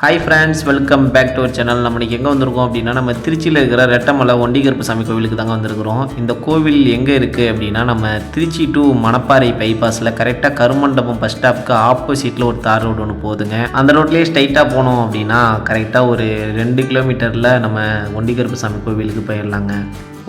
Hi friends welcome back to our channel நம்ம எங்கே வந்திருக்கோம் அப்படின்னா நம்ம திருச்சியில் இருக்கிற ரெட்டமலை ஒண்டிகருப்பு சாமி கோவிலுக்கு தாங்க வந்திருக்கிறோம். இந்த கோவில் எங்கே இருக்குது அப்படின்னா நம்ம திருச்சி டு மணப்பாறை பைபாஸில் கரெக்டாக கருமண்டபம் பஸ் ஸ்டாப்க்கு ஆப்போசிட்டில் ஒரு தார் ரோடு ஒன்று போகுதுங்க. அந்த ரோட்லேயே ஸ்ட்ரைட்டாக போனோம் அப்படின்னா கரெக்டாக ஒரு ரெண்டு கிலோமீட்டரில் நம்ம ஒண்டிகருப்பு சாமி கோவிலுக்கு போயிடலாங்க.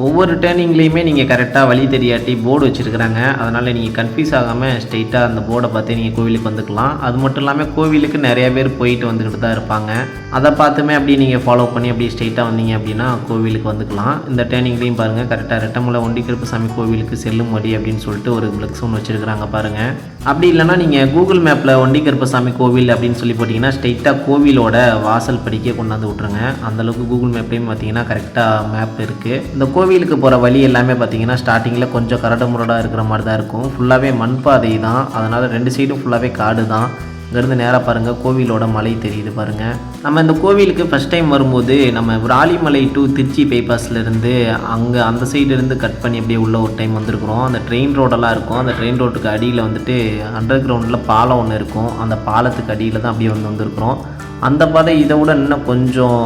ஒவ்வொரு டேர்னிங்லேயுமே நீங்கள் கரெக்டாக வழி தெரியாட்டி போர்டு வச்சுருக்குறாங்க. அதனால் நீங்கள் கன்ஃபியூஸ் ஆகாமல் ஸ்ட்ரெயிட்டாக அந்த போர்டை பார்த்து நீங்கள் கோவிலுக்கு வந்துக்கலாம். அது மட்டும் இல்லாமல் கோவிலுக்கு நிறைய பேர் போயிட்டு வந்துக்கிட்டு தான் இருப்பாங்க. அதை பார்த்துமே அப்படி நீங்கள் ஃபாலோ பண்ணி அப்படியே ஸ்ட்ரெயிட்டாக வந்தீங்க அப்படின்னா கோவிலுக்கு வந்துக்கலாம். இந்த டேர்னிங்லேயும் பாருங்கள் கரெக்டாக ரெட்டமலை ஒண்டி சாமி கோவிலுக்கு செல்லும் வழி அப்படின்னு சொல்லிட்டு ஒரு ஃப்ளெக்ஸ் ஒன்று வச்சுருக்குறாங்க பாருங்கள் அப்படி இல்லைன்னா நீங்கள் கூகுள் மேப்பில் ஒண்டி சாமி கோவில் அப்படின்னு சொல்லி போட்டிங்கன்னா ஸ்ட்ரெயிட்டாக கோவிலோட வாசல் படிக்க கொண்டாந்து விட்ருங்க அந்தளவுக்கு கூகுள் மேப்லேயும் பார்த்தீங்கன்னா கரெக்டாக மேப் இருக்குது இந்த கோவிலுக்கு போகிற வழி எல்லாமே பார்த்தீங்கன்னா ஸ்டார்டிங்கில் கொஞ்சம் கரடு முரடாக இருக்கிற மாதிரி தான் இருக்கும். ஃபுல்லாகவே மண் பாதை தான். அதனால் ரெண்டு சைடும் ஃபுல்லாகவே காடு தான். இங்கேருந்து நேராக பாருங்கள் கோவிலோட மலை தெரியுது பாருங்கள் நம்ம இந்த கோவிலுக்கு ஃபஸ்ட் டைம் வரும்போது நம்ம விராலிமலை டு திருச்சி பைபாஸ்லேருந்து அங்கே அந்த சைடுலேருந்து கட் பண்ணி அப்படியே உள்ள ஒரு டைம் வந்திருக்கிறோம். அந்த ட்ரெயின் ரோடெல்லாம் இருக்கும். அந்த ட்ரெயின் ரோட்டுக்கு அடியில் வந்துட்டு அண்டர் கிரவுண்டில் பாலம் ஒன்று இருக்கும். அந்த பாலத்துக்கு அடியில் தான் அப்படியே வந்து வந்திருக்கிறோம். அந்த பாதை இதை விட இன்னும் கொஞ்சம்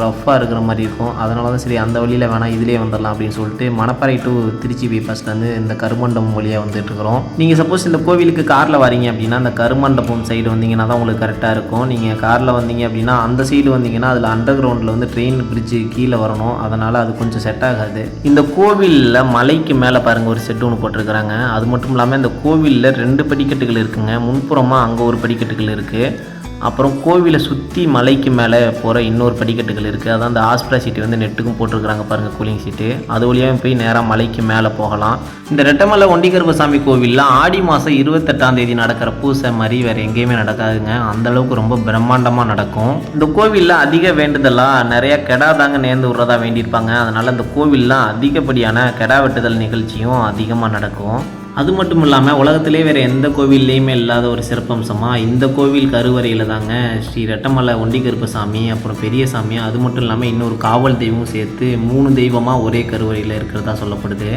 ரஃப்பாக இருக்கிற மாதிரி இருக்கும். அதனால தான் சரி அந்த வழியில் வேணாம் இதிலே வந்துடலாம் அப்படின்னு சொல்லிட்டு மணப்பாறை டு திருச்சி பைபாஸ்லேருந்து இந்த கருமண்டபம் வழியாக வந்துட்டு இருக்கிறோம். நீங்கள் சப்போஸ் இந்த கோவிலுக்கு காரில் வரீங்க அப்படின்னா அந்த கருமண்டபம் சைடு வந்தீங்கன்னா தான் உங்களுக்கு கரெக்டாக இருக்கும். நீங்கள் காரில் வந்தீங்க அப்படின்னா அந்த சைடு வந்தீங்கன்னா அதில் அண்டர் கிரவுண்டில் வந்து ட்ரெயின் பிரிட்ஜு கீழே வரணும். அதனால் அது கொஞ்சம் செட் ஆகாது. இந்த கோவிலில் மலைக்கு மேலே பாருங்கள் ஒரு செட் ஒன்று போட்டிருக்கிறாங்க. அது மட்டும் இல்லாமல் இந்த கோவிலில் ரெண்டு படிக்கட்டுகள் இருக்குங்க. முன்புறமாக அங்கே ஒரு படிக்கட்டுகள் இருக்குது அப்புறம் கோவிலை சுற்றி மலைக்கு மேலே போகிற இன்னொரு படிக்கட்டுகள் இருக்குது அதான் அந்த ஆஸ்பிரா சீட்டு வந்து நெட்டுக்கும் போட்டிருக்கிறாங்க பாருங்கள் கூலிங் சீட்டு. அது வழியாக போய் நேராக மலைக்கு மேலே போகலாம். இந்த ரெட்டமலை ஒண்டிகருப்பசாமி கோவிலில் ஆடி மாதம் இருபத்தெட்டாம் தேதி நடக்கிற பூசை மாதிரி வேறு எங்கேயுமே நடக்காதுங்க. அந்தளவுக்கு ரொம்ப பிரம்மாண்டமாக நடக்கும். இந்த கோவிலில் அதிக வேண்டுதலாக நிறைய கெடா தாங்க நேர்ந்து விட்றதா வேண்டியிருப்பாங்க. அதனால் இந்த கோவிலில் அதிகப்படியான கெடா வெட்டுதல் நிகழ்ச்சியும் அதிகமாக நடக்கும். அது மட்டும் இல்லாமல் உலகத்திலே வேறு எந்த கோவில்லையுமே இல்லாத ஒரு சிறப்பம்சமாக இந்த கோவில் கருவறையில் தாங்க ஸ்ரீ ரெட்டமலை ஒண்டிகருப்பசாமி அப்புறம் பெரிய சாமி அது மட்டும் இல்லாமல் இன்னொரு காவல் தெய்வமும் சேர்த்து மூணு தெய்வமாக ஒரே கருவறையில் இருக்கிறதா சொல்லப்படுது.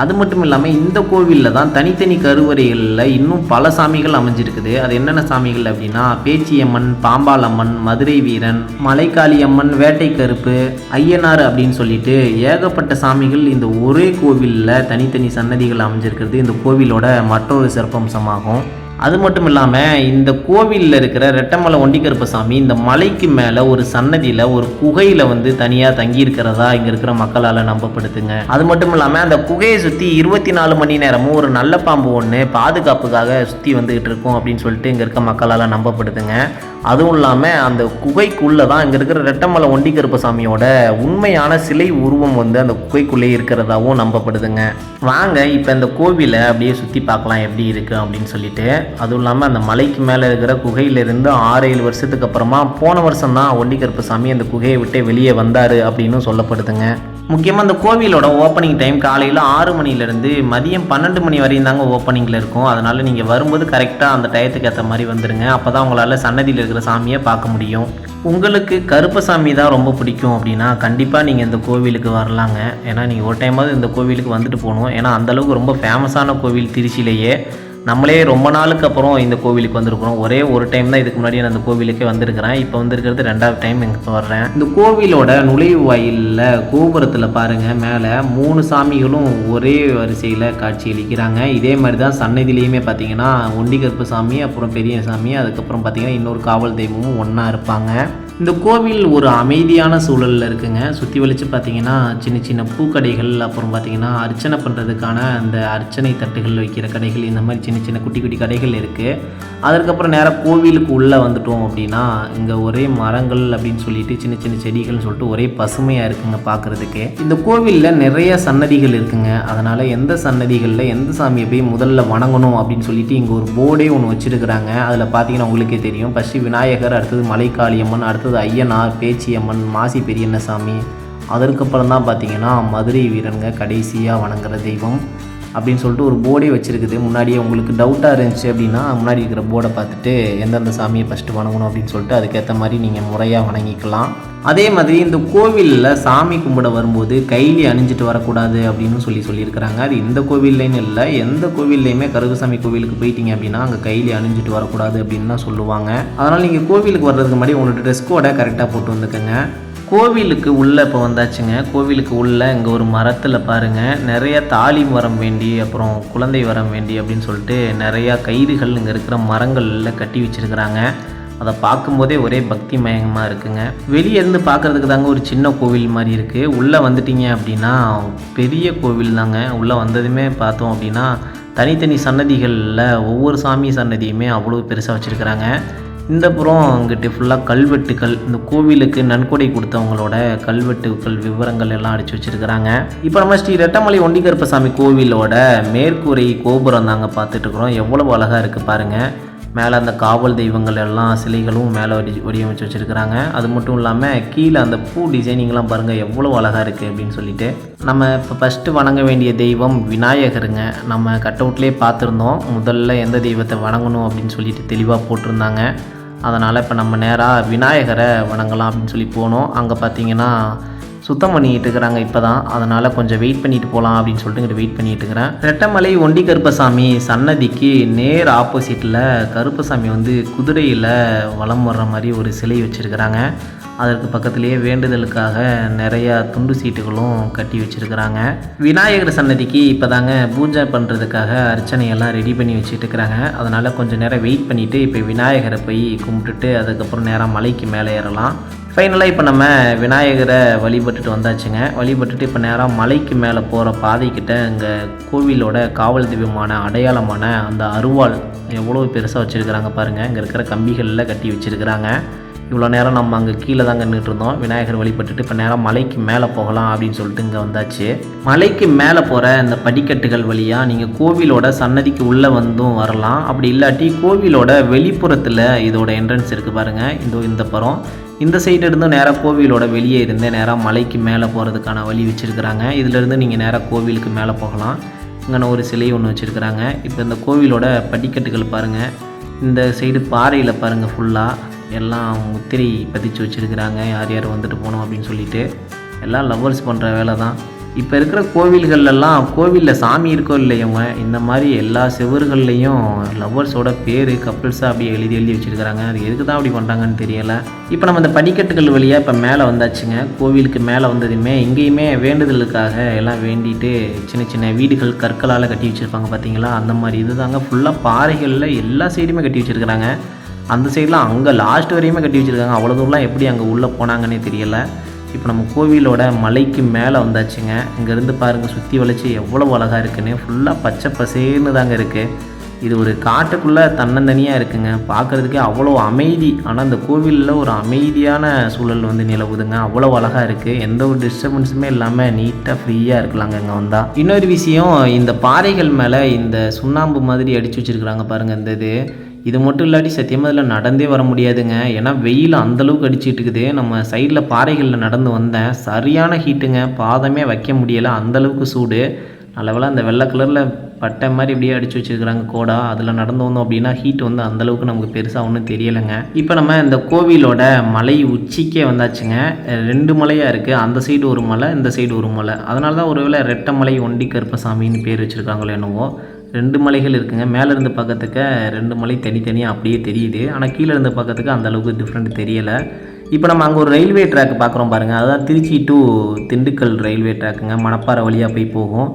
அது மட்டும் இல்லாமல் இந்த கோவிலில் தான் தனித்தனி கருவறைகளில் இன்னும் பல சாமிகள் அமைஞ்சிருக்குது. அது என்னென்ன சாமிகள் அப்படின்னா பேச்சியம்மன் பாம்பாளம்மன் மதுரை வீரன் மலைக்காளியம்மன் வேட்டை கருப்பு ஐயனார் அப்படின்னு சொல்லிட்டு ஏகப்பட்ட சாமிகள் இந்த ஒரே கோவிலில் தனித்தனி சன்னதிகள் அமைஞ்சிருக்கிறது. இந்த கோவிலோட மற்றொரு சிறப்பம்சமாகும். அது மட்டும் இல்லாமல் இந்த கோவிலில் இருக்கிற ரெட்டமலை ஒண்டிக்கருப்பசாமி இந்த மலைக்கு மேலே ஒரு சன்னதியில் ஒரு குகையில் வந்து தனியாக தங்கியிருக்கிறதா இங்கே இருக்கிற மக்களால் நம்பப்படுத்துங்க. அது மட்டும் இல்லாமல் அந்த குகையை சுற்றி இருபத்தி நாலு மணி நேரமும் ஒரு நல்ல பாம்பு ஒன்று பாதுகாப்புக்காக சுற்றி வந்துக்கிட்டு இருக்கும் அப்படின்னு சொல்லிட்டு இங்கே இருக்க மக்களால் நம்பப்படுதுங்க அதுவும் இல்லாமல் அந்த குகைக்குள்ளே தான் இங்கே இருக்கிற ரெட்டமலை ஒண்டிக்கருப்பசாமியோட உண்மையான சிலை உருவம் வந்து அந்த குகைக்குள்ளே இருக்கிறதாவும் நம்பப்படுதுங்க. வாங்க இப்போ இந்த கோவிலை அப்படியே சுற்றி பார்க்கலாம் எப்படி இருக்குது அப்படின்னு சொல்லிட்டு. அதுவும் இல்லாமல் அந்த மலைக்கு மேலே இருக்கிற குகையிலிருந்து ஆறு ஏழு வருஷத்துக்கு அப்புறமா போன வருஷம் தான் ஒண்டிக்கருப்பசாமி அந்த குகையை விட்டு வெளியே வந்தார் அப்படின்னு சொல்லப்படுதுங்க. முக்கியமாக அந்த கோவிலோட ஓப்பனிங் டைம் காலையில் ஆறு மணிலேருந்து மதியம் பன்னெண்டு மணி வரையும் தாங்க ஓப்பனிங்கில் இருக்கும். அதனால் நீங்கள் வரும்போது கரெக்டாக அந்த டயத்துக்கு ஏற்ற மாதிரி வந்துடுங்க அப்போ தான் உங்களால் சன்னதியில் இருக்கிற சாமியை பார்க்க முடியும். உங்களுக்கு கருப்பசாமி தான் ரொம்ப பிடிக்கும் அப்படின்னா கண்டிப்பாக நீங்கள் இந்த கோவிலுக்கு வரலாங்க. ஏன்னா நீங்கள் ஒரு டைமாவது இந்த கோவிலுக்கு வந்துட்டு போகணும். ஏன்னா அந்தளவுக்கு ரொம்ப ஃபேமஸான கோவில் திருச்சியிலேயே. நம்மளே ரொம்ப நாளுக்கு அப்புறம் இந்த கோவிலுக்கு வந்திருக்கிறோம். ஒரே ஒரு டைம் தான் இதுக்கு முன்னாடி நான் அந்த கோவிலுக்கே வந்திருக்கிறேன். இப்போ வந்திருக்கிறது ரெண்டாவது டைம் இங்கே வர்றேன். இந்த கோவிலோட நுழைவு வாயிலில் கோபுரத்தில் பாருங்கள் மேலே மூணு சாமிகளும் ஒரே வரிசையில் காட்சி அளிக்கிறாங்க. இதே மாதிரி தான் சன்னதிலேயுமே பார்த்தீங்கன்னா ஒண்டிகருப்பு சாமி அப்புறம் பெரிய சாமி அதுக்கப்புறம் பார்த்தீங்கன்னா இன்னொரு காவல் தெய்வமும் ஒன்றா இருப்பாங்க. இந்த கோவில் ஒரு அமைதியான சூழலில் இருக்குங்க. சுற்றி வலிச்சு பார்த்தீங்கன்னா சின்ன சின்ன பூக்கடைகள் அப்புறம் பார்த்தீங்கன்னா அர்ச்சனை பண்ணுறதுக்கான அந்த அர்ச்சனை தட்டுகள் வைக்கிற கடைகள் இந்த மாதிரி சின்ன சின்ன குட்டி குட்டி கடைகள் இருக்குது அதுக்கப்புறம் நேராக கோவிலுக்கு உள்ளே வந்துட்டோம் அப்படின்னா இங்கே ஒரே மரங்கள் அப்படின்னு சொல்லிட்டு சின்ன சின்ன செடிகள்னு சொல்லிட்டு ஒரே பசுமையாக இருக்குங்க பார்க்குறதுக்கு இந்த கோவிலில் நிறைய சன்னதிகள் இருக்குங்க. அதனால் எந்த சன்னதிகளில் எந்த சாமியை போய் முதல்ல வணங்கணும் அப்படின்னு சொல்லிட்டு இங்கே ஒரு போர்டே ஒன்று வச்சுருக்குறாங்க. அதில் பார்த்தீங்கன்னா உங்களுக்கே தெரியும். ஃபஸ்ட்டு விநாயகர் அடுத்தது மலைக்காளியம்மன் அடுத்தது ஐயனார் பேச்சியம்மன் மாசி பெரியண்ணசாமி. அதற்கப்புறம் தான் பார்த்தீங்கன்னா மதுரை வீரனுங்க கடைசியாக வணங்குற தெய்வம். அப்படின்னு சொல்லிட்டு ஒரு போர்டே வச்சுருக்குது. முன்னாடியே உங்களுக்கு டவுட்டாக இருந்துச்சு அப்படின்னா முன்னாடி இருக்கிற போர்டை பார்த்துட்டு எந்தெந்த சாமியை ஃபஸ்ட்டு வணங்கணும்? அப்படின்னு சொல்லிட்டு அதுக்கேற்ற மாதிரி நீங்கள் முறையாக வணங்கிக்கலாம். அதே மாதிரி இந்த கோவிலில் சாமி கும்பிட வரும்போது கைலி அணிஞ்சிட்டு வரக்கூடாது அப்படின்னு சொல்லி சொல்லியிருக்கிறாங்க. அது இந்த கோவில்லைன்னு இல்லை. எந்த கோவில்லையுமே கருகுசாமி கோவிலுக்கு போயிட்டீங்க அப்படின்னா அங்கே கைலி அணிஞ்சிட்டு வரக்கூடாது அப்படின்னு தான் சொல்லுவாங்க. அதனால் நீங்கள் கோவிலுக்கு வர்றதுக்கு முன்னாடி உங்களோட ட்ரெஸ் கோடை கரெக்டாக போட்டு வந்துக்கோங்க. கோவிலுக்கு உள்ளே இப்போ வந்தாச்சுங்க. கோவிலுக்கு உள்ளே இங்கே ஒரு மரத்தில் பாருங்கள் நிறைய தாலி மரம் வேண்டி அப்புறம் குழந்தை வரம் வேண்டி அப்படின்னு சொல்லிட்டு நிறையா கயிறுகள் இங்கே இருக்கிற மரங்களில் கட்டி வச்சுருக்கிறாங்க. அதை பார்க்கும்போதே ஒரே பக்தி மயங்கமாக இருக்குங்க. வெளியே இருந்து பார்க்குறதுக்கு தாங்க ஒரு சின்ன கோவில் மாதிரி இருக்குது உள்ளே வந்துட்டீங்க அப்படின்னா பெரிய கோவில் தாங்க. உள்ளே வந்ததுமே பார்த்தோம் அப்படின்னா தனித்தனி சன்னதிகளில் ஒவ்வொரு சாமி சன்னதியுமே அவ்வளோ பெருசாக வச்சுருக்கிறாங்க. இந்த புறம் அங்கிட்டு ஃபுல்லாக கல்வெட்டுகள் இந்த கோவிலுக்கு நன்கொடை கொடுத்தவங்களோட கல்வெட்டுக்கள் விவரங்கள் எல்லாம் அடித்து வச்சுருக்கிறாங்க. இப்போ நம்ம ஸ்ரீ ரெட்டமலை ஒண்டிகருப்பசாமி கோவிலோட மேற்கூரை கோபுரம் தாங்க பார்த்துட்டு இருக்கிறோம். எவ்வளவு அழகாக இருக்குது பாருங்கள் மேலே அந்த காவல் தெய்வங்கள் எல்லாம் சிலைகளும் மேலே வடி வடிவமைச்சு வச்சுருக்கிறாங்க. அது மட்டும் இல்லாமல் கீழே அந்த பூ டிசைனிங்லாம் பாருங்கள் எவ்வளோ அழகாக இருக்குது அப்படின்னு சொல்லிட்டு. நம்ம இப்போ ஃபஸ்ட்டு வணங்க வேண்டிய தெய்வம் விநாயகருங்க. நம்ம கட் அவுட்லேயே பார்த்துருந்தோம். முதல்ல எந்த தெய்வத்தை வணங்கணும் அப்படின்னு சொல்லிட்டு தெளிவாக போட்டிருந்தாங்க. அதனால் இப்போ நம்ம நேராக விநாயகரை வணங்கலாம் அப்படின்னு சொல்லி போனோம். அங்கே பார்த்தீங்கன்னா சுத்தம் பண்ணிக்கிட்டு இருக்கிறாங்க இப்போ தான் அதனால் கொஞ்சம் வெயிட் பண்ணிட்டு போகலாம் அப்படின்னு சொல்லிட்டு இங்கிட்ட வெயிட் பண்ணிட்டு இருக்கிறேன். ரெட்டமலை ஒண்டி கருப்பசாமி சன்னதிக்கு நேர் ஆப்போசிட்டில் கருப்பசாமி வந்து குதிரையில் வலம் வர்ற மாதிரி ஒரு சிலை வச்சுருக்கிறாங்க. அதற்கு பக்கத்துலேயே வேண்டுதலுக்காக நிறையா துண்டு சீட்டுகளும் கட்டி வச்சுருக்கிறாங்க. விநாயகர் சன்னதிக்கு இப்போ தாங்க பூஜை பண்ணுறதுக்காக அர்ச்சனையெல்லாம் ரெடி பண்ணி வச்சுட்டு இருக்கிறாங்க அதனால் கொஞ்சம் நேரம் வெயிட் பண்ணிவிட்டு இப்போ விநாயகரை போய் கும்பிட்டுட்டு அதுக்கப்புறம் நேராக மலைக்கு மேலே ஏறலாம். ஃபைனலாக இப்போ நம்ம விநாயகரை வழிபட்டுட்டு வந்தாச்சுங்க. வழிபட்டுட்டு இப்போ நேராக மலைக்கு மேலே போகிற பாதைக்கிட்ட இங்கே கோவிலோட காவல் தெய்வமான அடையாளமான அந்த அருவாள் எவ்வளோ பெருசாக வச்சுருக்கிறாங்க பாருங்கள் இங்கே இருக்கிற கம்பிகளில் கட்டி வச்சுருக்கிறாங்க. இவ்வளோ நேரம் நம்ம அங்கே கீழே தான் நின்றுருந்தோம் விநாயகர் வழிபட்டுட்டு இப்போ நேரம் மலைக்கு மேலே போகலாம் அப்படின்னு சொல்லிட்டு இங்கே வந்தாச்சு. மலைக்கு மேலே போகிற இந்த படிக்கட்டுகள் வழியாக நீங்கள் கோவிலோட சன்னதிக்கு உள்ளே வந்தும் வரலாம். அப்படி இல்லாட்டி கோவிலோட வெளிப்புறத்தில் இதோட என்ட்ரன்ஸ் இருக்குது பாருங்கள் இந்த இந்த படம் இந்த சைடு இருந்தும் நேராக கோவிலோட வெளியே இருந்து நேராக மலைக்கு மேலே போகிறதுக்கான வழி வச்சுருக்குறாங்க. இதிலேருந்து நீங்கள் நேராக கோவிலுக்கு மேலே போகலாம். இங்கே ஒரு சிலை ஒன்று வச்சுருக்குறாங்க. இப்போ இந்த கோவிலோட படிக்கட்டுகள் பாருங்கள் இந்த சைடு பாறையில் பாருங்கள் ஃபுல்லாக எல்லாம் முத்திரை பதிச்சு வச்சுருக்கிறாங்க. யார் யார் வந்துட்டு போகணும் அப்படின்னு சொல்லிட்டு எல்லாம் லவ்வர்ஸ் பண்ணுற வேலை தான். இப்போ இருக்கிற கோவில்கள்லாம் கோவிலில் சாமி இருக்கோ இல்லையவங்க இந்த மாதிரி எல்லா செவர்கள்லேயும் லவ்வர்ஸோட பேர் கப்புள்ஸாக அப்படியே எழுதி எழுதி வச்சுருக்கிறாங்க. அது எதுக்கு தான் அப்படி பண்ணுறாங்கன்னு தெரியலை. இப்போ நம்ம இந்த படிக்கட்டுகள் வழியாக இப்போ மேலே வந்தாச்சுங்க. கோவிலுக்கு மேலே வந்ததுமே இங்கேயுமே வேண்டுதலுக்காக எல்லாம் வேண்டிட்டு சின்ன சின்ன வீடுகள் கற்களால் கட்டி வச்சுருப்பாங்க பார்த்தீங்களா அந்த மாதிரி இது தாங்க ஃபுல்லாக பாறைகளில் எல்லா சைடுமே கட்டி வச்சுருக்கிறாங்க. அந்த சைட்லாம் அங்கே லாஸ்ட் வரையுமே கட்டி வச்சுருக்காங்க. அவ்வளோ தூரம்லாம் எப்படி அங்கே உள்ளே போனாங்கன்னே தெரியல. இப்போ நம்ம கோவிலோட மலைக்கு மேலே வந்தாச்சுங்க. இங்கேருந்து பாருங்கள் சுற்றி வளைச்சி எவ்வளோ அழகாக இருக்குன்னு. ஃபுல்லாக பச்சை பசேர்னு தாங்க இருக்குது இது ஒரு காட்டுக்குள்ளே தன்னந்தனியாக இருக்குங்க. பார்க்குறதுக்கே அவ்வளோ அமைதி. ஆனால் அந்த கோவிலில் ஒரு அமைதியான சூழல் வந்து நிலவுதுங்க. அவ்வளோ அழகாக இருக்குது எந்த ஒரு டிஸ்டர்பன்ஸுமே இல்லாமல் நீட்டாக ஃப்ரீயாக இருக்கலாங்க இங்கே வந்தால் இன்னொரு விஷயம் இந்த பாறைகள் மேலே இந்த சுண்ணாம்பு மாதிரி அடித்து வச்சுருக்குறாங்க பாருங்கள் இந்த இது இது மட்டும் இல்லாட்டி சத்தியமாக இதில் நடந்தே வர முடியாதுங்க. ஏன்னா வெயில் அந்தளவுக்கு அடிச்சிட்டு இருக்குது நம்ம சைடில் பாறைகளில் நடந்து வந்தேன். சரியான ஹீட்டுங்க பாதமே வைக்க முடியலை. அந்தளவுக்கு சூடு. நல்லவேளை அந்த வெள்ளை கலரில் பட்டை மாதிரி இப்படியே அடித்து வச்சுருக்கிறாங்க கோடா. அதில் நடந்து வந்தோம் அப்படின்னா ஹீட் வந்து அந்தளவுக்கு நமக்கு பெருசாக ஒன்றும் தெரியலைங்க. இப்போ நம்ம இந்த கோவிலோட மலை உச்சிக்கே வந்தாச்சுங்க. ரெண்டு மலையாக இருக்குது அந்த சைடு ஒரு மலை இந்த சைடு ஒரு மலை. அதனால தான் ஒருவேளை ரெட்டமலை ஒண்டி கருப்பசாமின்னு பேர் வச்சுருக்காங்களோ என்னவோ. ரெண்டு மலைகள் இருக்குங்க. மேலே இருந்து பார்க்கறதுக்கு ரெண்டு மலை தனித்தனியாக அப்படியே தெரியுது. ஆனால் கீழே இருந்து பார்க்கறதுக்கு அந்த அளவுக்கு டிஃப்ரெண்ட் தெரியலை. இப்போ நம்ம அங்கே ஒரு ரயில்வே ட்ராக் பார்க்குறோம் பாருங்கள் அதான் திருச்சி டு திண்டுக்கல் ரயில்வே ட்ராக்குங்க மணப்பாறை வழியாக போய் போகும்.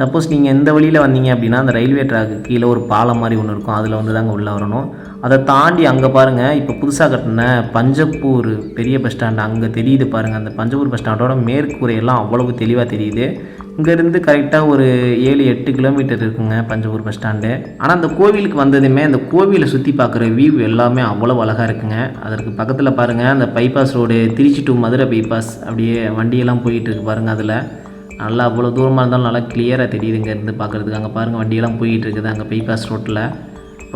சப்போஸ் நீங்கள் எந்த வழியில் வந்தீங்க அப்படின்னா அந்த ரயில்வே ட்ராக்கு கீழே ஒரு பாலம் மாதிரி ஒன்று இருக்கும். அதில் வந்து தாங்க உள்ளே வரணும். அதை தாண்டி அங்கே பாருங்கள் இப்போ புதுசாக கட்டின பஞ்சப்பூர் பெரிய பஸ் ஸ்டாண்ட் அங்கே தெரியுது பாருங்கள் அந்த பஞ்சப்பூர் பஸ் ஸ்டாண்டோட மேற்கூரையெல்லாம் அவ்வளவு தெளிவாக தெரியுது. இங்கேருந்து கரெக்டாக ஒரு ஏழு எட்டு கிலோமீட்டர் இருக்குங்க பஞ்சபூர் பஸ் ஸ்டாண்டு ஆனால் அந்த கோவிலுக்கு வந்ததுமே அந்த கோவிலை சுற்றி பார்க்குற வியூ எல்லாமே அவ்வளோ அழகாக இருக்குங்க. அதற்கு பக்கத்தில் பாருங்கள் அந்த bypass road Trichy to Madurai bypass அப்படியே வண்டியெல்லாம் போயிட்டு இருக்கு பாருங்கள் அதில். நல்லா அவ்வளோ தூரமாக இருந்தாலும் நல்லா கிளியராக தெரியுது இங்கேருந்து பார்க்குறதுக்கு. அங்கே பாருங்கள் வண்டியெல்லாம் போயிட்டு இருக்குது அங்கே பைபாஸ் ரோட்டில்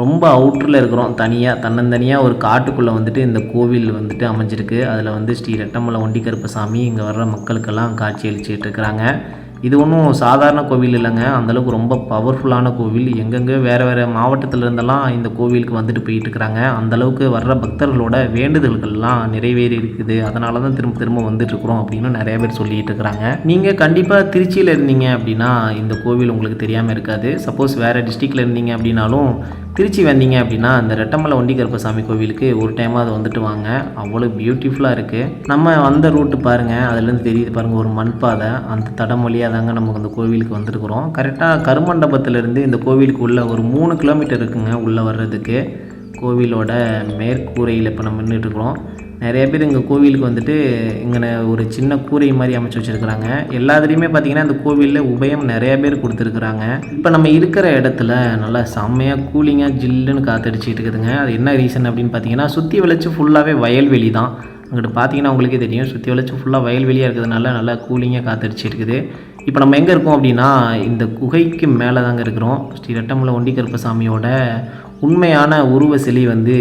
ரொம்ப அவுட்டரில் இருக்கிறோம் தனியாக தன்னந்தனியாக ஒரு காட்டுக்குள்ளே வந்துட்டு இந்த கோவில் வந்துட்டு அமைஞ்சிருக்கு. அதில் வந்து ஸ்ரீ ரெட்டமலை ஒண்டிகருப்பசாமி இங்கே வர்ற மக்களுக்கெல்லாம் காட்சி அளிச்சிட்டு இருக்கிறாங்க. இது ஒன்றும் சாதாரண கோவில் இல்லைங்க. அந்தளவுக்கு ரொம்ப பவர்ஃபுல்லான கோவில். எங்கெங்கே வேறு வேறு மாவட்டத்தில் இருந்தெல்லாம் இந்த கோவிலுக்கு வந்துட்டு போயிட்டுருக்கிறாங்க அந்தளவுக்கு வர்ற பக்தர்களோட வேண்டுதல்கள்லாம் நிறைவேறி இருக்குது. அதனால தான் திரும்ப திரும்ப வந்துட்டு இருக்கிறோம் அப்படின்னு நிறைய பேர் சொல்லிட்டு இருக்கிறாங்க. நீங்கள் கண்டிப்பாக திருச்சியில் இருந்தீங்க அப்படின்னா இந்த கோவில் உங்களுக்கு தெரியாமல் இருக்காது. சப்போஸ் வேறு டிஸ்ட்ரிக்டில் இருந்தீங்க அப்படின்னாலும் திருச்சி வந்தீங்க அப்படின்னா அந்த ரெட்டமலை ஒண்டி கருப்பசாமி கோவிலுக்கு ஒரு டைமாவது வந்துட்டு வாங்க. அவ்வளோ பியூட்டிஃபுல்லாக இருக்குது நம்ம வந்த ரூட்டு பாருங்கள் அதுலேருந்து தெரியுது பாருங்கள் ஒரு மண் பாதை அந்த தடம் வழியாக தாங்க நமக்கு அந்த கோவிலுக்கு வந்திருக்கிறோம். கரெக்டாக கருமண்டபத்திலேருந்து இந்த கோவிலுக்கு உள்ளே ஒரு மூணு கிலோமீட்டர் இருக்குங்க உள்ளே வர்றதுக்கு. கோவிலோட மேற்கூரையில் இப்போ நம்ம நின்றுட்டுருக்குறோம் நிறைய பேர் இங்கே கோவிலுக்கு வந்துட்டு இங்கே ஒரு சின்ன கூரை மாதிரி அமைச்சு வச்சுருக்குறாங்க. எல்லாத்துலேயுமே பார்த்தீங்கன்னா இந்த கோவிலில் உபயம் நிறைய பேர் கொடுத்துருக்குறாங்க. இப்போ நம்ம இருக்கிற இடத்துல நல்லா செம்மையாக கூலிங்காக ஜில்லுன்னு காத்தடிச்சிட்டு இருக்குதுங்க. அது என்ன ரீசன் அப்படின்னு பார்த்தீங்கன்னா சுற்றி விளைச்சி ஃபுல்லாகவே வயல்வெளி தான். அங்கிட்டு பார்த்தீங்கன்னா உங்களுக்கே தெரியும் சுற்றி விளைச்சி ஃபுல்லாக வயல்வெளியாக இருக்கிறதுனால நல்லா கூலிங்காக காத்தடிச்சு இருக்குது. இப்போ நம்ம எங்கே இருக்கோம் அப்படின்னா இந்த குகைக்கு மேலே தாங்க இருக்கிறோம். ஸ்ரீ ரெட்டமலை ஒண்டிகருப்ப கருப்பசாமியோட உண்மையான உருவ சிலை வந்து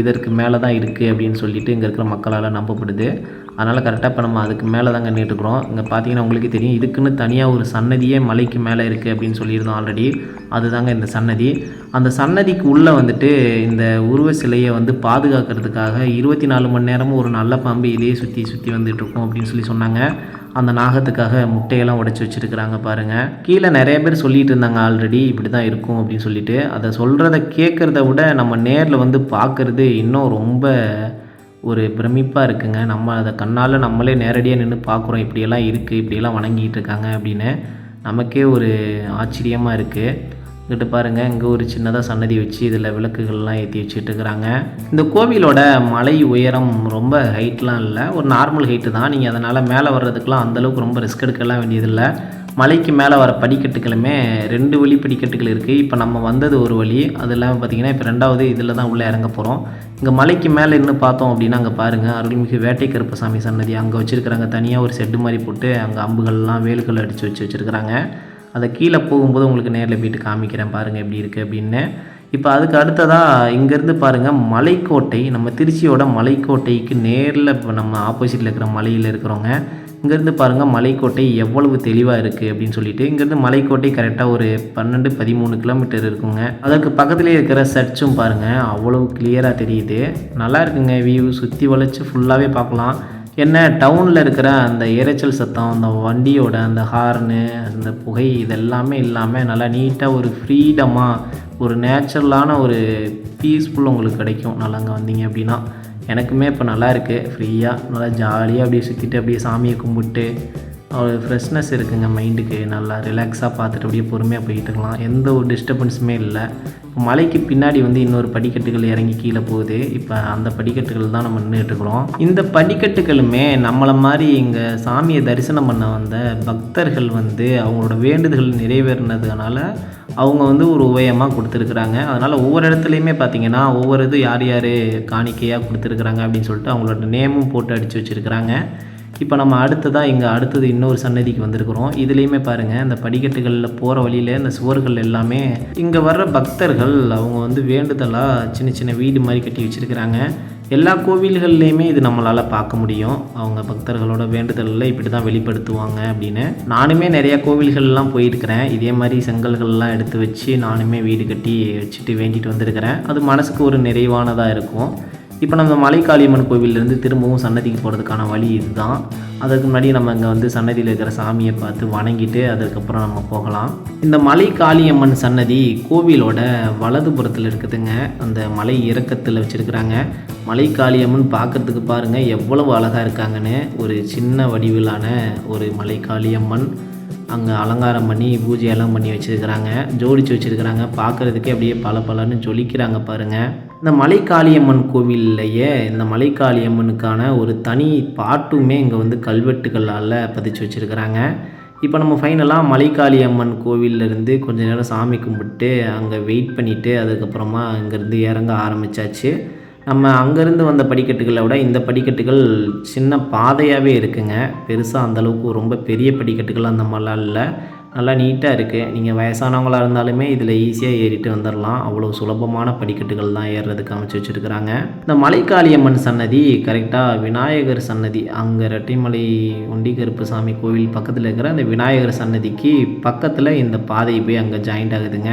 இதற்கு மேலே தான் இருக்குது அப்படின்னு சொல்லிட்டு இங்கே இருக்கிற மக்களால் நம்பப்படுது. அதனால் கரெக்டாக இப்போ நம்ம அதுக்கு மேலே தாங்க நின்றுட்டுருக்குறோம் இங்கே பார்த்தீங்கன்னா உங்களுக்கு தெரியும் இதுக்குன்னு தனியாக ஒரு சன்னதியே மலைக்கு மேலே இருக்குது அப்படின்னு சொல்லியிருந்தோம் ஆல்ரெடி அதுதாங்க இந்த சன்னதி. அந்த சன்னதிக்கு உள்ளே வந்துட்டு இந்த உருவ சிலையை வந்து பாதுகாக்கிறதுக்காக இருபத்தி நாலு மணி நேரமும் ஒரு நல்ல பாம்பு இதையே சுற்றி சுற்றி வந்துட்டுருக்கோம் அப்படின்னு சொல்லி சொன்னாங்க. அந்த நாகத்துக்காக முட்டையெல்லாம் உடைச்சி வச்சுருக்கிறாங்க பாருங்கள் கீழே நிறைய பேர் சொல்லிட்டு இருந்தாங்க ஆல்ரெடி இப்படி தான் இருக்கும் அப்படின்னு சொல்லிட்டு. அதை சொல்கிறத கேட்குறத விட நம்ம நேரில் வந்து பார்க்குறது இன்னும் ரொம்ப ஒரு பிரமிப்பாக இருக்குங்க. நம்ம அதை கண்ணால் நம்மளே நேரடியாக நின்று பார்க்குறோம் இப்படியெல்லாம் இருக்குது இப்படியெல்லாம் வணங்கிட்டு இருக்காங்க அப்படின்னு நமக்கே ஒரு ஆச்சரியமாக இருக்குது இங்கிட்டு பாருங்கள் இங்கே ஒரு சின்னதாக சன்னதி வச்சு இதில் விளக்குகள்லாம் ஏற்றி வச்சுட்டு இருக்கிறாங்க இந்த கோவிலோட மலை உயரம் ரொம்ப ஹைட்லாம் இல்லை. ஒரு நார்மல் ஹைட்டு தான். நீங்கள் அதனால் மேலே வர்றதுக்கெலாம் அந்தளவுக்கு ரொம்ப ரிஸ்க் எடுக்கலாம் வேண்டியதில்லை. மலைக்கு மேலே வர படிக்கட்டுகளுமே ரெண்டு வழி படிக்கட்டுகள் இருக்குது இப்போ நம்ம வந்தது ஒரு வழி. அது இல்லாமல் பார்த்தீங்கன்னா இப்போ ரெண்டாவது இதில் தான் உள்ளே இறங்க போகிறோம் இங்கே மலைக்கு மேலே இன்னும் பார்த்தோம் அப்படின்னா அங்கே பாருங்கள் அருள்மிகு வேட்டை கருப்பசாமி சன்னதி. அங்கே வச்சுருக்கிறாங்க தனியாக ஒரு செட்டு மாதிரி போட்டு அங்கே அம்புகள்லாம் வேலுகள் அடித்து வச்சு வச்சுருக்கிறாங்க. அதை கீழே போகும்போது உங்களுக்கு நேரில் போயிட்டு காமிக்கிறேன் பாருங்கள் எப்படி இருக்குது அப்படின்னு. இப்போ அதுக்கு அடுத்ததாக இங்கேருந்து பாருங்கள் மலைக்கோட்டை. நம்ம திருச்சியோட மலைக்கோட்டைக்கு நேரில் இப்போ நம்ம ஆப்போசிட்டில் இருக்கிற மலையில் இருக்கிறவங்க இங்கேருந்து பாருங்கள் மலைக்கோட்டை எவ்வளவு தெளிவாக இருக்குது அப்படின்னு சொல்லிட்டு இங்கேருந்து மலைக்கோட்டை கரெக்டாக ஒரு பன்னெண்டு பதிமூணு கிலோமீட்டர் இருக்குங்க. அதற்கு பக்கத்துலேயே இருக்கிற சர்ச்சும் பாருங்கள் அவ்வளவு கிளியராக தெரியுது. நல்லா இருக்குங்க வியூ சுற்றி வளைச்சு ஃபுல்லாகவே பார்க்கலாம். என்ன டவுனில் இருக்கிற அந்த இரைச்சல் சத்தம் அந்த வண்டியோட அந்த ஹார்னு அந்த புகை இதெல்லாமே இல்லாமல் நல்லா நீட்டாக ஒரு ஃப்ரீடமாக ஒரு நேச்சுரலான ஒரு பீஸ்ஃபுல் உங்களுக்கு கிடைக்கும். நல்லா அங்கே வந்தீங்க அப்படின்னா. எனக்குமே இப்போ நல்லா இருக்குது ஃப்ரீயாக நல்லா ஜாலியாக அப்படியே சுற்றிட்டு அப்படியே சாமியை கும்பிட்டு ஒரு ஃப்ரெஷ்னஸ் இருக்குங்க மைண்டுக்கு நல்லா ரிலாக்ஸாக பார்த்துட்டு அப்படியே பொறுமையாக போயிட்டு இருக்கலாம். எந்த ஒரு டிஸ்டர்பன்ஸுமே இல்லை. இப்போ மலைக்கு பின்னாடி வந்து இன்னொரு படிக்கட்டுகள் இறங்கி கீழே போகுது. இப்போ அந்த படிக்கட்டுகள் தான் நம்ம நின்றுட்டு இருக்கிறோம். இந்த படிக்கட்டுகளுமே நம்மளை மாதிரி இங்கே சாமியை தரிசனம் பண்ண வந்த பக்தர்கள் வந்து அவங்களோட வேண்டுதல் நிறைவேறினதுனால அவங்க வந்து ஒரு உபயமாக கொடுத்துருக்குறாங்க. அதனால் ஒவ்வொரு இடத்துலையுமே பார்த்தீங்கன்னா ஒவ்வொரு இது யார் யார் காணிக்கையாக கொடுத்துருக்குறாங்க அப்படின்னு சொல்லிட்டு அவங்களோட நேமும் போட்டு அடித்து வச்சுருக்குறாங்க. இப்போ நம்ம அடுத்ததாக இங்கே அடுத்தது இன்னொரு சன்னதிக்கு வந்திருக்கிறோம். இதுலேயுமே பாருங்கள் இந்த படிக்கட்டுகளில் போகிற வழியில் இந்த சுவர்கள் எல்லாமே இங்கே வர்ற பக்தர்கள் அவங்க வந்து வேண்டுதலாக சின்ன சின்ன வீடு மாதிரி கட்டி வச்சுருக்கிறாங்க. எல்லா கோவில்கள்லேயுமே இது நம்மளால் பார்க்க முடியும். அவங்க பக்தர்களோட வேண்டுதலில் இப்படி தான் வெளிப்படுத்துவாங்க அப்படின்னு. நானுமே நிறையா கோவில்கள்லாம் போயிருக்கிறேன். இதே மாதிரி செங்கல்கள்லாம் எடுத்து வச்சு நானுமே வீடு கட்டி வச்சுட்டு வேண்டிட்டு வந்திருக்கிறேன். அது மனசுக்கு ஒரு நிறைவானதாக இருக்கும். இப்போ நம்ம மலைக்காளியம்மன் கோவிலேருந்து திரும்பவும் சன்னதிக்கு போகிறதுக்கான வழி இதுதான். அதுக்கு முன்னாடி நம்ம இங்கே வந்து சன்னதியில் இருக்கிற சாமியை பார்த்து வணங்கிட்டு அதுக்கப்புறம் நம்ம போகலாம். இந்த மலை காளியம்மன் சன்னதி கோவிலோட வலதுபுறத்தில் இருக்குதுங்க. அந்த மலை இறக்கத்தில் வச்சுருக்குறாங்க. மலை காளியம்மன் பார்க்குறதுக்கு பாருங்கள் எவ்வளவு அழகாக இருக்காங்கன்னு. ஒரு சின்ன வடிவிலான ஒரு மலை காளியம்மன் அங்கே அலங்காரம் பண்ணி பூஜையெல்லாம் பண்ணி வச்சுருக்கிறாங்க. ஜோடிச்சு வச்சுருக்கிறாங்க. பார்க்குறதுக்கே அப்படியே பல பலன்னு ஜொலிக்கிறாங்க பாருங்கள் இந்த மலைக்காளியம்மன் கோவில்லையே இந்த மலைக்காளியம்மனுக்கான ஒரு தனி பாட்டுமே இங்கே வந்து கல்வெட்டுகளால் பதிச்சு வச்சுருக்கிறாங்க. இப்போ நம்ம ஃபைனலாக மலைக்காளியம்மன் கோவிலேருந்து கொஞ்ச நேரம் சாமி கும்பிட்டு அங்கே வெயிட் பண்ணிவிட்டு அதுக்கப்புறமா அங்கேருந்து இறங்க ஆரம்பித்தாச்சு நம்ம அங்கேருந்து வந்த படிக்கட்டுகளை விட இந்த படிக்கட்டுகள் சின்ன பாதையாகவே இருக்குங்க. பெருசாக அந்தளவுக்கு ரொம்ப பெரிய படிக்கட்டுகள் அந்த மாதிரிலாம் இல்லை நல்லா நீட்டாக இருக்குது நீங்கள் வயசானவங்களாக இருந்தாலுமே இதில் ஈஸியாக ஏறிட்டு வந்துடலாம் அவ்வளோ சுலபமான படிக்கட்டுகள் தான் ஏறுறதுக்கு அமைச்சு வச்சுருக்கிறாங்க. இந்த மலைக்காளியம்மன் சன்னதி கரெக்டாக விநாயகர் சன்னதி அங்கே ரெட்டைமலை ஒண்டிகருப்பு சாமி கோவில் பக்கத்தில் இருக்கிற அந்த விநாயகர் சன்னதிக்கு பக்கத்தில் இந்த பாதை போய் அங்கே ஜாயிண்ட் ஆகுதுங்க.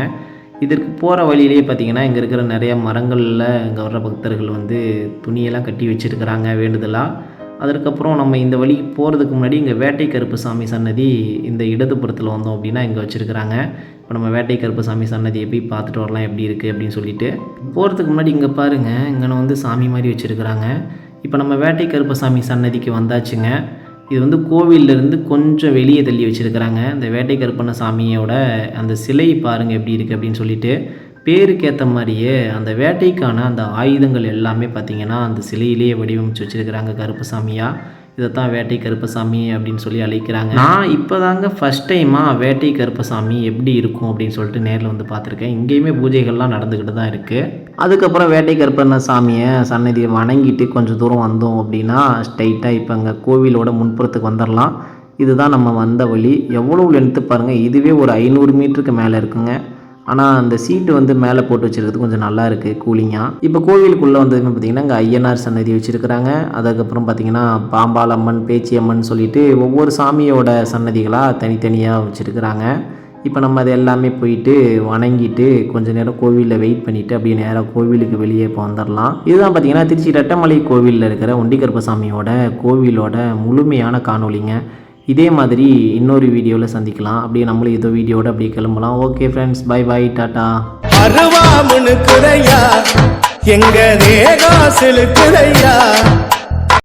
இதற்கு போகிற வழியிலே பார்த்தீங்கன்னா இங்கே இருக்கிற நிறைய மரங்களில் இங்கே வர்ற பக்தர்கள் வந்து துணியெல்லாம் கட்டி வச்சுருக்கிறாங்க வேண்டுதலாக அதற்கப்புறம் நம்ம இந்த வழி போகிறதுக்கு முன்னாடி இங்கே வேட்டை கருப்புசாமி சன்னதி இந்த இடதுபுறத்தில் வந்தோம் அப்படின்னா இங்கே வச்சுருக்கிறாங்க. இப்போ நம்ம வேட்டை கருப்புசாமி சன்னதியை போய் பார்த்துட்டு வரலாம் எப்படி இருக்குது அப்படின்னு சொல்லிட்டு. போகிறதுக்கு முன்னாடி இங்கே பாருங்கள் இங்கே வந்து சாமி மாதிரி வச்சுருக்கிறாங்க. இப்போ நம்ம வேட்டை கருப்பசாமி சன்னதிக்கு வந்தாச்சுங்க. இது வந்து கோவிலிருந்து கொஞ்சம் வெளியே தள்ளி வச்சுருக்கிறாங்க. இந்த வேட்டை கருப்பண்ண சாமியோட அந்த சிலை பாருங்கள் எப்படி இருக்குது அப்படின்னு சொல்லிட்டு. பேருக்கு ஏற்ற மாதிரியே அந்த வேட்டைக்கான அந்த ஆயுதங்கள் எல்லாமே பார்த்திங்கன்னா அந்த சிலையிலேயே வடிவமைச்சு வச்சுருக்கிறாங்க கருப்பசாமியாக இதைத்தான் வேட்டை கருப்பசாமி அப்படின்னு சொல்லி அழைக்கிறாங்க. நான் இப்போ தாங்க ஃபஸ்ட் டைமாக வேட்டை கருப்பசாமி எப்படி இருக்கும் அப்படின்னு சொல்லிட்டு நேரில் வந்து பார்த்துருக்கேன் இங்கேயுமே பூஜைகள்லாம் நடந்துக்கிட்டு தான் இருக்குது அதுக்கப்புறம் வேட்டை கருப்பண்ண சாமியை சன்னதியை வணங்கிட்டு கொஞ்சம் தூரம் வந்தோம் அப்படின்னா ஸ்ட்ரைட்டாக இப்போ அங்கே கோவிலோட முன்புறத்துக்கு வந்துடலாம் இதுதான் நம்ம வந்த வழி. எவ்வளோ லென்த்து பாருங்கள் இதுவே ஒரு ஐநூறு மீட்டருக்கு மேலே இருக்குங்க. ஆனால் அந்த சீட்டு வந்து மேலே போட்டு வச்சுருக்கிறது கொஞ்சம் நல்லா இருக்குது கூலிங்காக இப்போ கோவிலுக்குள்ளே வந்ததுமே பார்த்திங்கன்னா இங்கே ஐயனார் சன்னதி வச்சுருக்கிறாங்க. அதுக்கப்புறம் பார்த்திங்கன்னா பாம்பாள் அம்மன் பேச்சி அம்மன் சொல்லிட்டு ஒவ்வொரு சாமியோட சன்னதிகளாக தனித்தனியாக வச்சுருக்கிறாங்க. இப்போ நம்ம அது எல்லாமே போயிட்டு வணங்கிட்டு கொஞ்ச நேரம் கோவிலில் வெயிட் பண்ணிவிட்டு அப்படியே நேராக கோவிலுக்கு வெளியே இப்போ வந்துடலாம் இதுதான் பார்த்திங்கன்னா திருச்சி ரெட்டமலை கோவிலில் இருக்கிற ஒண்டிகர்பசாமியோட கோவிலோட முழுமையான காணொளிங்க. இதே மாதிரி இன்னொரு வீடியோவில் சந்திக்கலாம். அப்படியே நம்மளும் ஏதோ வீடியோட அப்படியே கிளம்பலாம். Okay friends bye bye tata அருவாமுனு குறையா? எங்க தேகா சிலுக்குதையா?